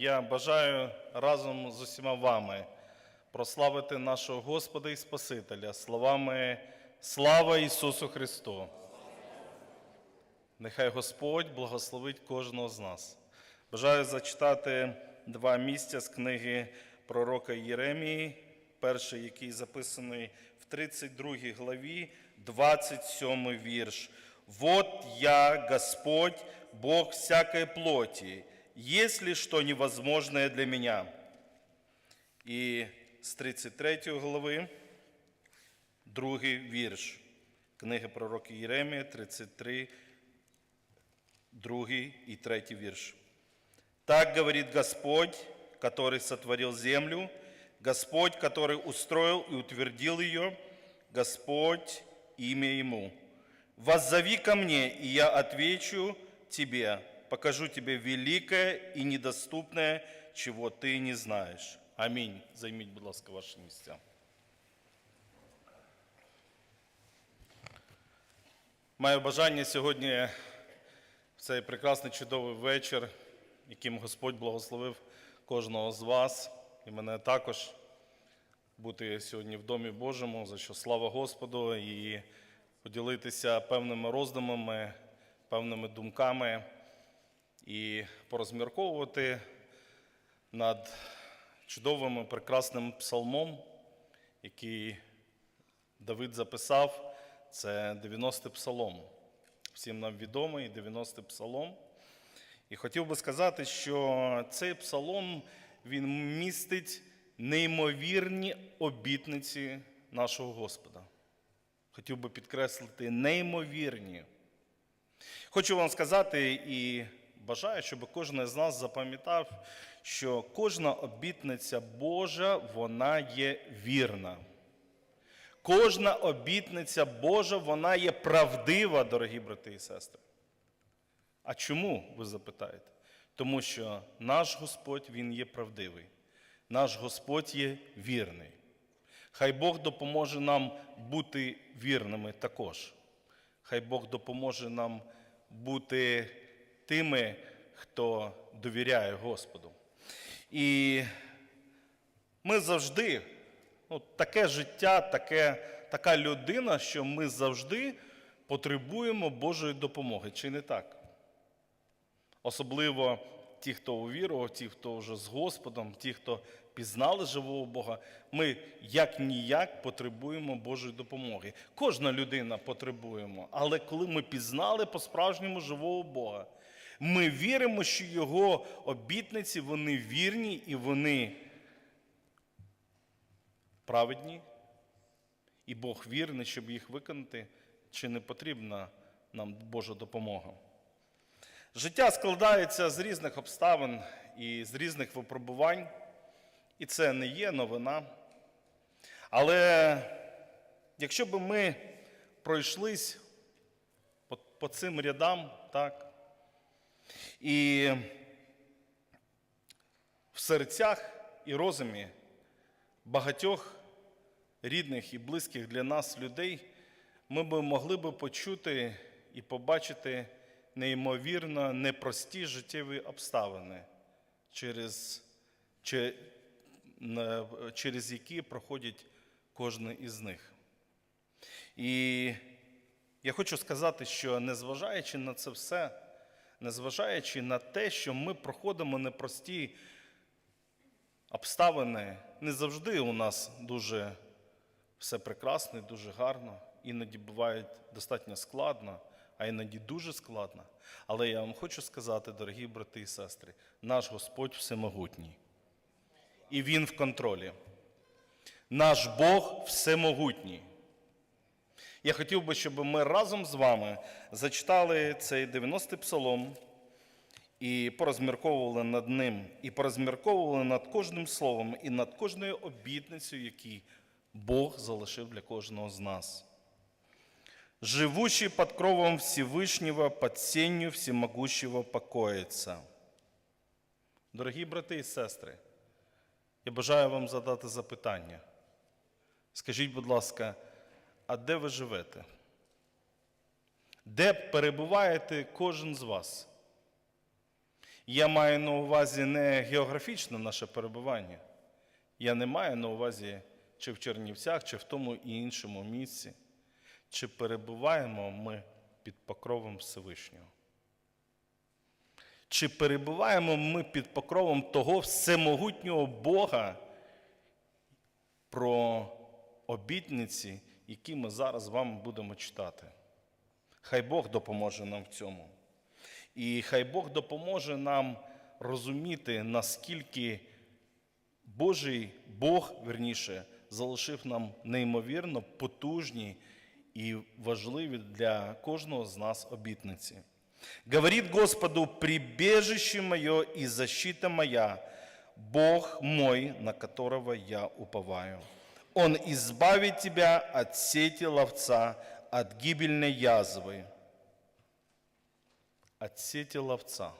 Я бажаю разом з усіма вами прославити нашого Господа і Спасителя словами Слава Ісусу Христу! Нехай Господь благословить кожного з нас. Бажаю зачитати два місця з книги пророка Єремії, перший, який записаний в 32 главі, 27 вірш. «Вот я, Господь, Бог всякой плоти, есть ли что невозможное для меня?» І з 33 глави, другий вірш. Книги пророка Єремія, 33, другий и третий вірш. Так говорит Господь, который сотворил землю, Господь, который устроил и утвердил ее, Господь, имя Ему. «Воззови ко мне, и я отвечу тебе, покажу тебе великое и недоступное, чего ты не знаешь». Амінь. Займіть, будь ласка, ваші місця. Маю бажання сьогодні в цей прекрасний чудовий вечір, яким Господь благословив кожного з вас і мене також бути сьогодні в Домі Божому, за що слава Господу, і поділитися певними роздумами, певними думками і порозмірковувати над чудовим і прекрасним псалмом, який Давид записав. Це 90-й псалом. Всім нам відомий 90-й псалом. І хотів би сказати, що цей псалом він містить неймовірні обітниці нашого Господа. Хотів би підкреслити неймовірні. Хочу вам сказати і бажаю, щоб кожен з нас запам'ятав, що кожна обітниця Божа, вона є вірна. Кожна обітниця Божа, вона є правдива, дорогі брати і сестри. А чому, ви запитаєте? Тому що наш Господь, Він є правдивий. Наш Господь є вірний. Хай Бог допоможе нам бути вірними також. Хай Бог допоможе нам бути тими, хто довіряє Господу. І ми завжди, ну, таке життя, таке, така людина, що ми завжди потребуємо Божої допомоги. Чи не так? Особливо ті, хто увірував, ті, хто вже з Господом, ті, хто пізнали живого Бога, ми як ніяк потребуємо Божої допомоги. Кожна людина потребуємо. Але коли ми пізнали по-справжньому живого Бога, ми віримо, що Його обітниці вони вірні і вони праведні, і Бог вірний, щоб їх виконати, чи не потрібна нам Божа допомога. Життя складається з різних обставин і з різних випробувань, і це не є новина. Але якщо б ми пройшлись по, по цим рядам, так, і в серцях і розумі багатьох рідних і близьких для нас людей, ми б могли б почути і побачити неймовірно непрості життєві обставини, через, че- через які проходять кожен із них. І я хочу сказати, що незважаючи на це все, незважаючи на те, що ми проходимо непрості обставини, не завжди у нас дуже все прекрасно, дуже гарно, іноді буває достатньо складно, а іноді дуже складно. Але я вам хочу сказати, дорогі брати і сестри, наш Господь всемогутній. І Він в контролі. Наш Бог всемогутній. Я хотів би, щоб ми разом з вами зачитали цей 90-й псалом і порозмірковували над ним, і порозмірковували над кожним словом і над кожною обітницею, які Бог залишив для кожного з нас. Живущий под кровом Всевышнего, под сенью всемогущего покоїться. Дорогі брати і сестри, я бажаю вам задати запитання. Скажіть, будь ласка, а де ви живете? Де перебуваєте кожен з вас? Я маю на увазі не географічне наше перебування. Я не маю на увазі, чи в Чернівцях, чи в тому і іншому місці, чи перебуваємо ми під покровом Всевишнього. Чи перебуваємо ми під покровом того всемогутнього Бога, про обітниці, які ми зараз з вами будемо читати? Хай Бог допоможе нам в цьому. І хай Бог допоможе нам розуміти, наскільки Божий Бог, верніше, залишив нам неймовірно потужні і важливі для кожного з нас обітниці. Говорит Господу, прибежище мое и защита моя, Бог мой, на которого я уповаю. Он избавит тебя от сети ловца, от гибельной язвы, от сеті ловця.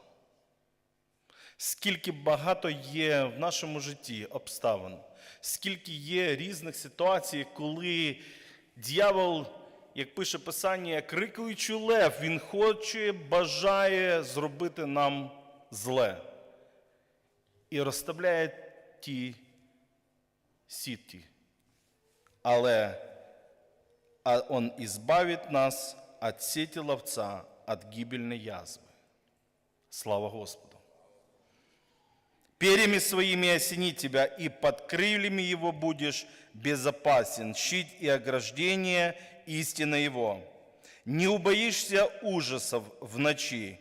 Скільки багато є в нашому житті обставин, скільки є різних ситуацій, коли дьявол, як пише Писання, як крикуючий лев, він хоче, бажає зробити нам зле і розставляє ті сітки. Але а Он избавит нас от сети ловца, от гибельной язвы. Слава Господу! Перьями своими осени тебя, и под крыльями его будешь безопасен, щит и ограждение истина его. Не убоишься ужасов в ночи,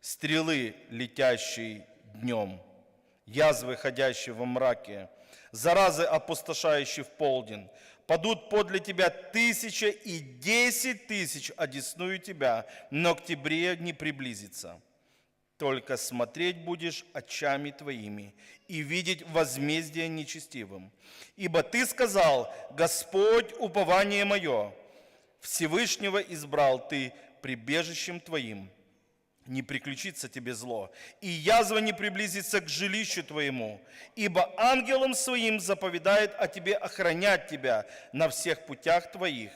стрелы, летящей днем, язвы, ходящие во мраке, заразы, опустошающие в полдень. Падут подле тебя тысяча и десять тысяч, одесную тебя, но к тебе не приблизится. Только смотреть будешь очами твоими и видеть возмездие нечестивым. Ибо ты сказал, Господь, упование мое, Всевышнего избрал ты прибежищем твоим. Не приключится тебе зло, и язва не приблизится к жилищу твоему, ибо ангелом своим заповедает о тебе охранять тебя на всех путях твоих,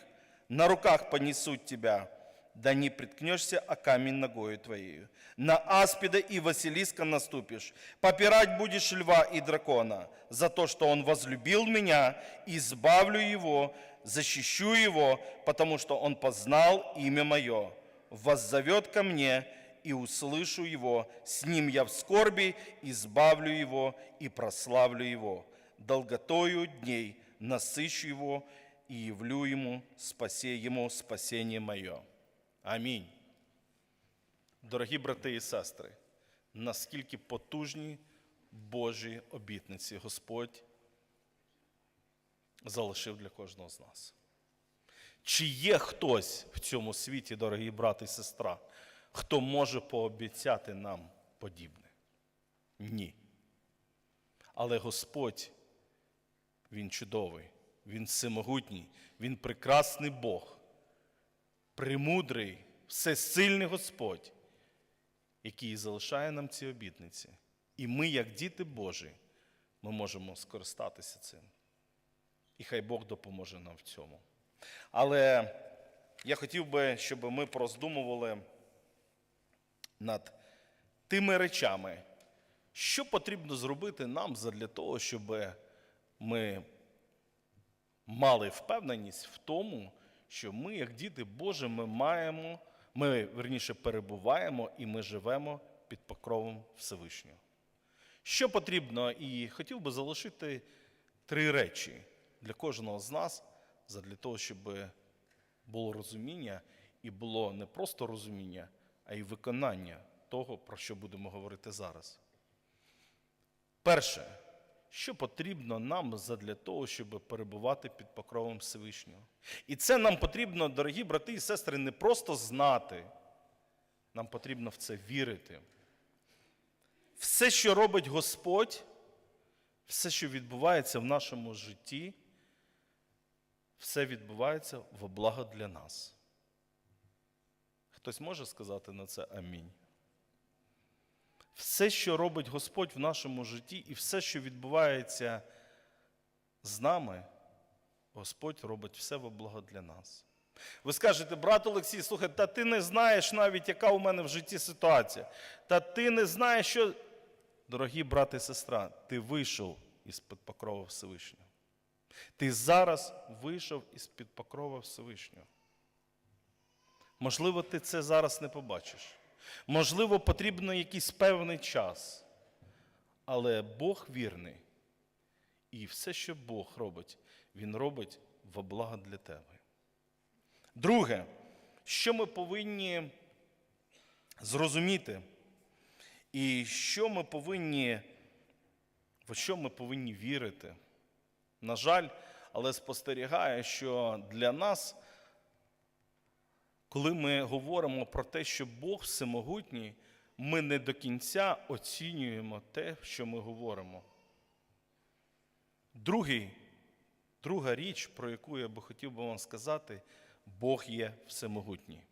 на руках понесут тебя, да не приткнешься о камень ногою твоею. На аспида и Василиска наступишь, попирать будешь льва и дракона, за то, что он возлюбил меня, избавлю его, защищу его, потому что он познал имя мое, воззовет ко мне, и услышу его, с ним я в скорби, избавлю его и прославлю его. Долготою дней насыщу его и явлю ему, спасе ему спасение мое. Амінь. Дорогі брати і сестри, наскільки потужні Божі обітниці Господь залишив для кожного з нас. Чи є хтось в цьому світі, дорогі брати і сестра, хто може пообіцяти нам подібне? Ні. Але Господь, Він чудовий, Він всемогутній, Він прекрасний Бог, премудрий, всесильний Господь, який залишає нам ці обітниці. І ми, як діти Божі, ми можемо скористатися цим. І хай Бог допоможе нам в цьому. Але я хотів би, щоб ми пороздумували над тими речами, що потрібно зробити нам для того, щоб ми мали впевненість в тому, що ми, як діти Божі, ми маємо, ми верніше перебуваємо і ми живемо під покровом Всевишнього. Що потрібно, і хотів би залишити три речі для кожного з нас, для того, щоб було розуміння, і було не просто розуміння, а й виконання того, про що будемо говорити зараз. Перше, що потрібно нам для того, щоб перебувати під покровом Всевишнього. І це нам потрібно, дорогі брати і сестри, не просто знати, нам потрібно в це вірити. Все, що робить Господь, все, що відбувається в нашому житті, все відбувається во благо для нас. Хтось може сказати на це амінь. Все, що робить Господь в нашому житті, і все, що відбувається з нами, Господь робить все во благо для нас. Ви скажете, брат Олексій, слухай, та ти не знаєш навіть, яка у мене в житті ситуація. Та ти не знаєш, що. Дорогі брат і сестра, ти вийшов із-під покрова Всевишнього. Ти зараз вийшов із-під покрова Всевишнього. Можливо, ти це зараз не побачиш. Можливо, потрібно якийсь певний час. Але Бог вірний. І все, що Бог робить, Він робить во благо для тебе. Друге, що ми повинні зрозуміти, і що ми повинні, в що ми повинні вірити. На жаль, але спостерігаю, що для нас, коли ми говоримо про те, що Бог всемогутній, ми не до кінця оцінюємо те, що ми говоримо. Другий, друга річ, про яку я би хотів би вам сказати, Бог є всемогутній.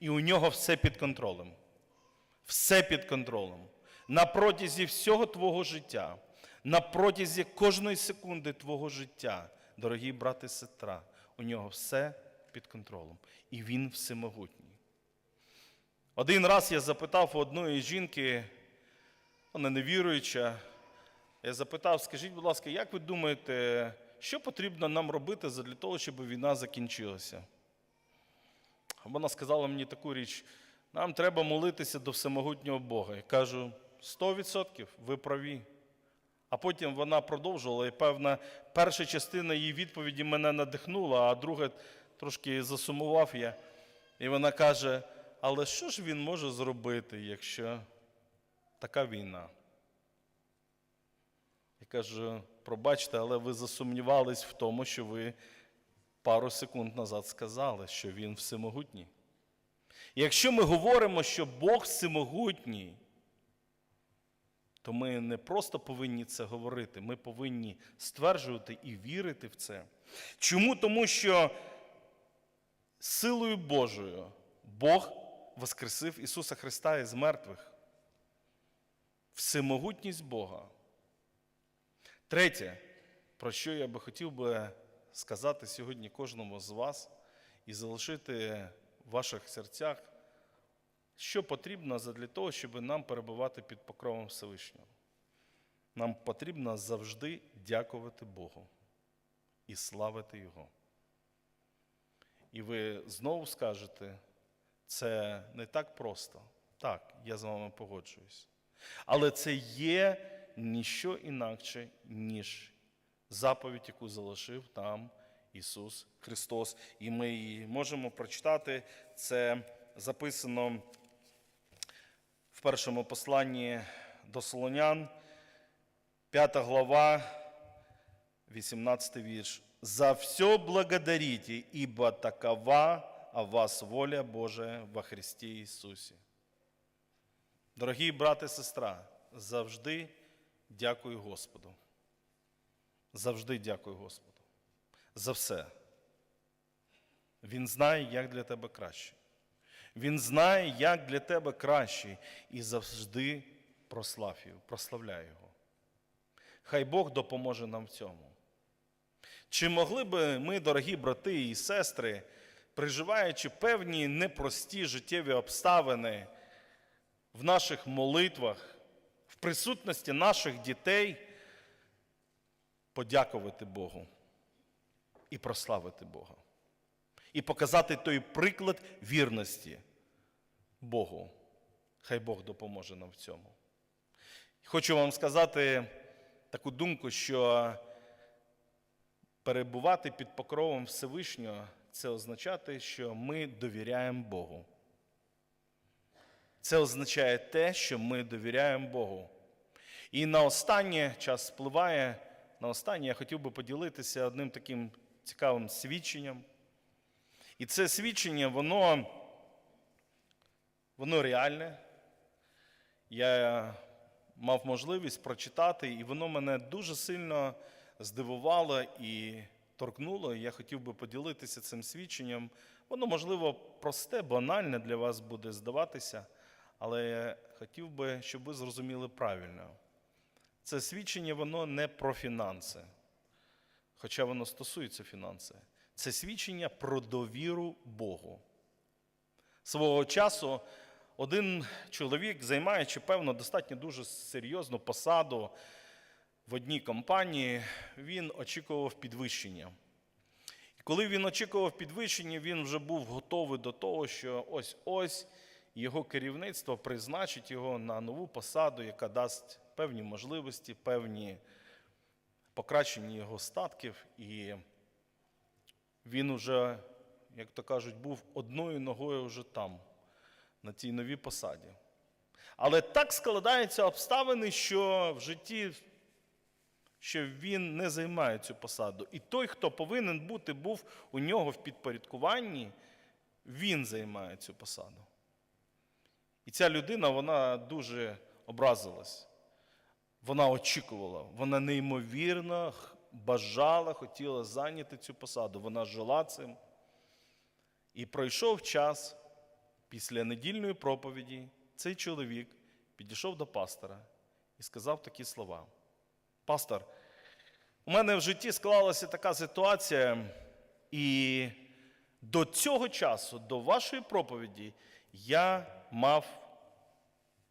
І у нього все під контролем. Все під контролем. На протязі всього твого життя, на протязі кожної секунди твого життя, дорогі брати і сестра, у нього все під контролем. І він всемогутній. Один раз я запитав у одної жінки, вона невіруюча, я запитав, скажіть, будь ласка, як ви думаєте, що потрібно нам робити для того, щоб війна закінчилася? Вона сказала мені таку річ: нам треба молитися до всемогутнього Бога. Я кажу, 100% ви праві. А потім вона продовжувала, і певна перша частина її відповіді мене надихнула, а друга трошки засумував я. І вона каже: але що ж він може зробити, якщо така війна? Я кажу, пробачте, але ви засумнівались в тому, що ви пару секунд назад сказали, що він всемогутній. Якщо ми говоримо, що Бог всемогутній, то ми не просто повинні це говорити, ми повинні стверджувати і вірити в це. Чому? Тому що силою Божою Бог воскресив Ісуса Христа із мертвих. Всемогутність Бога. Третє, про що я би хотів би сказати сьогодні кожному з вас і залишити в ваших серцях, що потрібно для того, щоб нам перебувати під покровом Всевишнього. Нам потрібно завжди дякувати Богу і славити Його. І ви знову скажете, це не так просто. Так, я з вами погоджуюсь. Але це є ніщо інакше, ніж заповідь, яку залишив там Ісус Христос. І ми її можемо прочитати. Це записано в першому посланні до Солонян, 5 глава, 18 вірш. «За все благодарите, ибо такова о вас воля Божия во Христі Ісусі». Дорогі брати і сестра, завжди дякую Господу. Завжди дякую Господу. За все. Він знає, як для тебе краще. Він знає, як для тебе краще, і завжди прослав прославляй його. Хай Бог допоможе нам в цьому. Чи могли би ми, дорогі брати і сестри, переживаючи певні непрості життєві обставини в наших молитвах, в присутності наших дітей, подякувати Богу і прославити Бога, і показати той приклад вірності Богу. Хай Бог допоможе нам в цьому. Хочу вам сказати таку думку, що перебувати під покровом Всевишнього це означати, що ми довіряємо Богу. Це означає те, що ми довіряємо Богу. І на останнє час спливає. На останнє я хотів би поділитися одним таким цікавим свідченням. І це свідчення, воно, воно реальне. Я мав можливість прочитати, і воно мене дуже сильно здивувало і торкнуло. Я хотів би поділитися цим свідченням. Воно, можливо, просте, банальне для вас буде здаватися, але я хотів би, щоб ви зрозуміли правильно. Це свідчення, воно не про фінанси, хоча воно стосується фінансів. Це свідчення про довіру Богу. Свого часу один чоловік, займаючи певно достатньо дуже серйозну посаду в одній компанії, він очікував підвищення. І коли він очікував підвищення, він вже був готовий до того, що ось-ось його керівництво призначить його на нову посаду, яка дасть певні можливості, певні покращення його статків. І він уже, як то кажуть, був одною ногою вже там, на тій новій посаді. Але так складаються обставини, що в житті що він не займає цю посаду. І той, хто повинен бути, був у нього в підпорядкуванні, він займає цю посаду. І ця людина, вона дуже образилась. Вона очікувала, вона неймовірно бажала, хотіла зайняти цю посаду. Вона жила цим. І пройшов час після недільної проповіді. Цей чоловік підійшов до пастора і сказав такі слова. Пастор, у мене в житті склалася така ситуація, і до цього часу, до вашої проповіді, я мав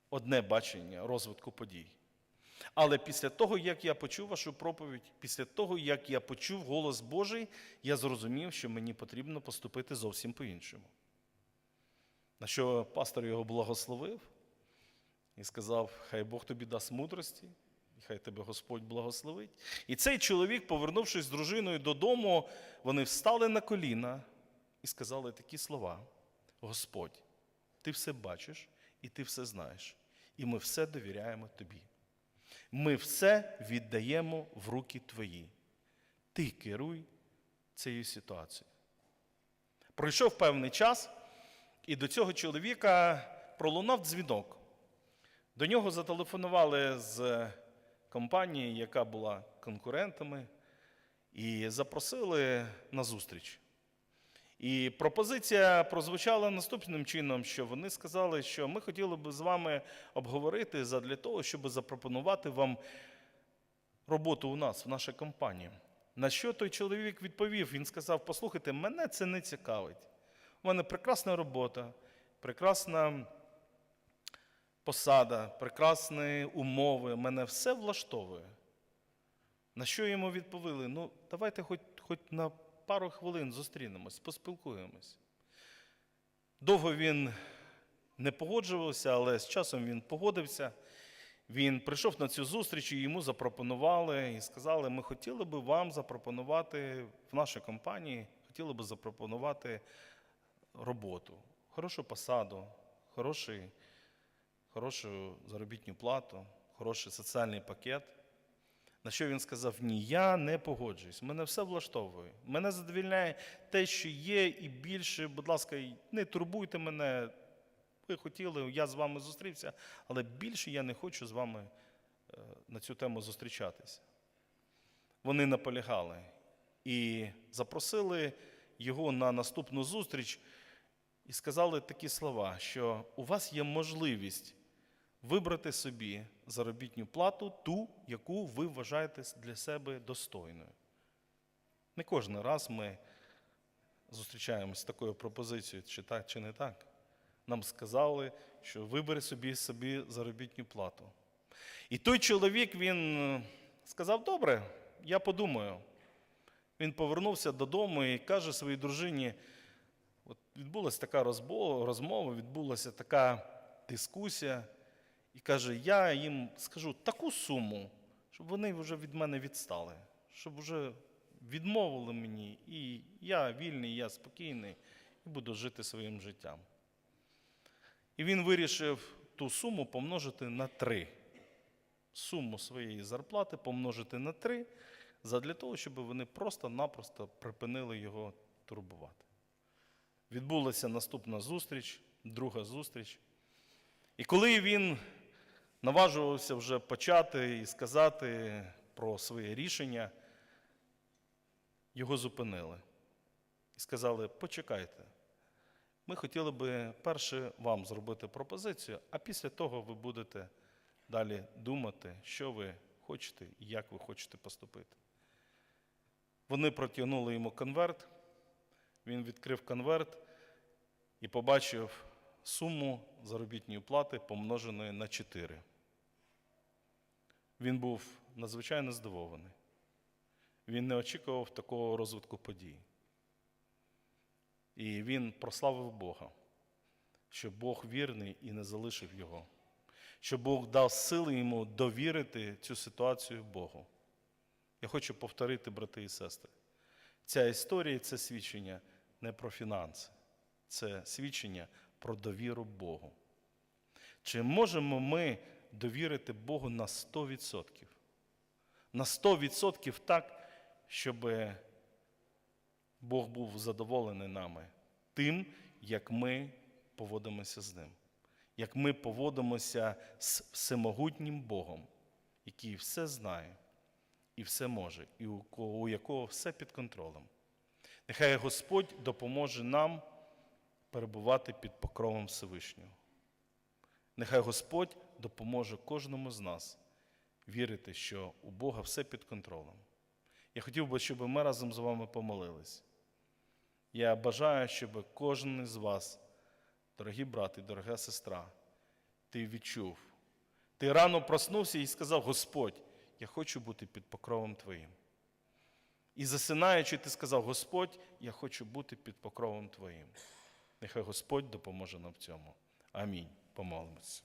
одне бачення розвитку подій. Але після того, як я почув вашу проповідь, після того, як я почув голос Божий, я зрозумів, що мені потрібно поступити зовсім по-іншому. На що пастор його благословив і сказав: Хай Бог тобі дасть мудрості, хай тебе Господь благословить. І цей чоловік, повернувшись з дружиною додому, вони встали на коліна і сказали такі слова: Господь, ти все бачиш і ти все знаєш, і ми все довіряємо тобі. Ми все віддаємо в руки твої. Ти керуй цією ситуацією. Пройшов певний час, і до цього чоловіка пролунав дзвінок. До нього зателефонували з компанії, яка була конкурентами, і запросили на зустріч. І пропозиція прозвучала наступним чином, що вони сказали, що ми хотіли би з вами обговорити задля того, щоб запропонувати вам роботу у нас, в нашій компанії. На що той чоловік відповів? Він сказав: послухайте, мене це не цікавить. У мене прекрасна робота, прекрасна посада, прекрасні умови, мене все влаштовує. На що йому відповіли? Ну, давайте хоч, хоч на пару хвилин зустрінемось, поспілкуємось. Довго він не погоджувався, але з часом він погодився. Він прийшов на цю зустріч і йому запропонували і сказали, ми хотіли би вам запропонувати в нашій компанії, хотіли би запропонувати роботу, хорошу посаду, хороший, хорошу заробітну плату, хороший соціальний пакет. На що він сказав: Ні, я не погоджуюсь, мене все влаштовує. Мене задовільняє те, що є, і більше, будь ласка, не турбуйте мене. Ви хотіли, я з вами зустрівся, але більше я не хочу з вами е, на цю тему зустрічатися. Вони наполягали і запросили його на наступну зустріч і сказали такі слова, що у вас є можливість вибрати собі заробітну плату, ту, яку ви вважаєте для себе достойною. Не кожен раз ми зустрічаємося з такою пропозицією, чи так, чи не так. Нам сказали, що вибери собі собі заробітну плату. І той чоловік він е, сказав: добре, я подумаю. Він повернувся додому і каже своїй дружині: от відбулася така розмова, відбулася така дискусія. І каже, я їм скажу таку суму, щоб вони вже від мене відстали, щоб вже відмовили мені, і я вільний, я спокійний, і буду жити своїм життям. І він вирішив ту суму помножити на три. Суму своєї зарплати помножити на три, задля того, щоб вони просто-напросто припинили його турбувати. Відбулася наступна зустріч, друга зустріч. І коли він наважувався вже почати і сказати про своє рішення, його зупинили і сказали: почекайте, ми хотіли би перше вам зробити пропозицію, а після того ви будете далі думати, що ви хочете і як ви хочете поступити. Вони протягнули йому конверт, він відкрив конверт і побачив суму заробітної плати, помноженої на 4. Він був надзвичайно здивований. Він не очікував такого розвитку подій. І він прославив Бога, що Бог вірний і не залишив його, що Бог дав сили йому довірити цю ситуацію Богу. Я хочу повторити, брати і сестри, ця історія це свідчення не про фінанси, це свідчення про довіру Богу. Чи можемо ми довірити Богу на 100%? На 100% так, щоб Бог був задоволений нами тим, як ми поводимося з ним, як ми поводимося з всемогутнім Богом, який все знає і все може, і у кого- у якого все під контролем. Нехай Господь допоможе нам перебувати під покровом Всевишнього. Нехай Господь допоможе кожному з нас вірити, що у Бога все під контролем. Я хотів би, щоб ми разом з вами помолились. Я бажаю, щоб кожен із вас, дорогі брати, дорога сестра, ти відчув. Ти рано проснувся і сказав: Господь, я хочу бути під покровом Твоїм. І засинаючи, ти сказав: Господь, я хочу бути під покровом Твоїм. Нехай Господь допоможе нам в цьому. Амінь. Помолимось.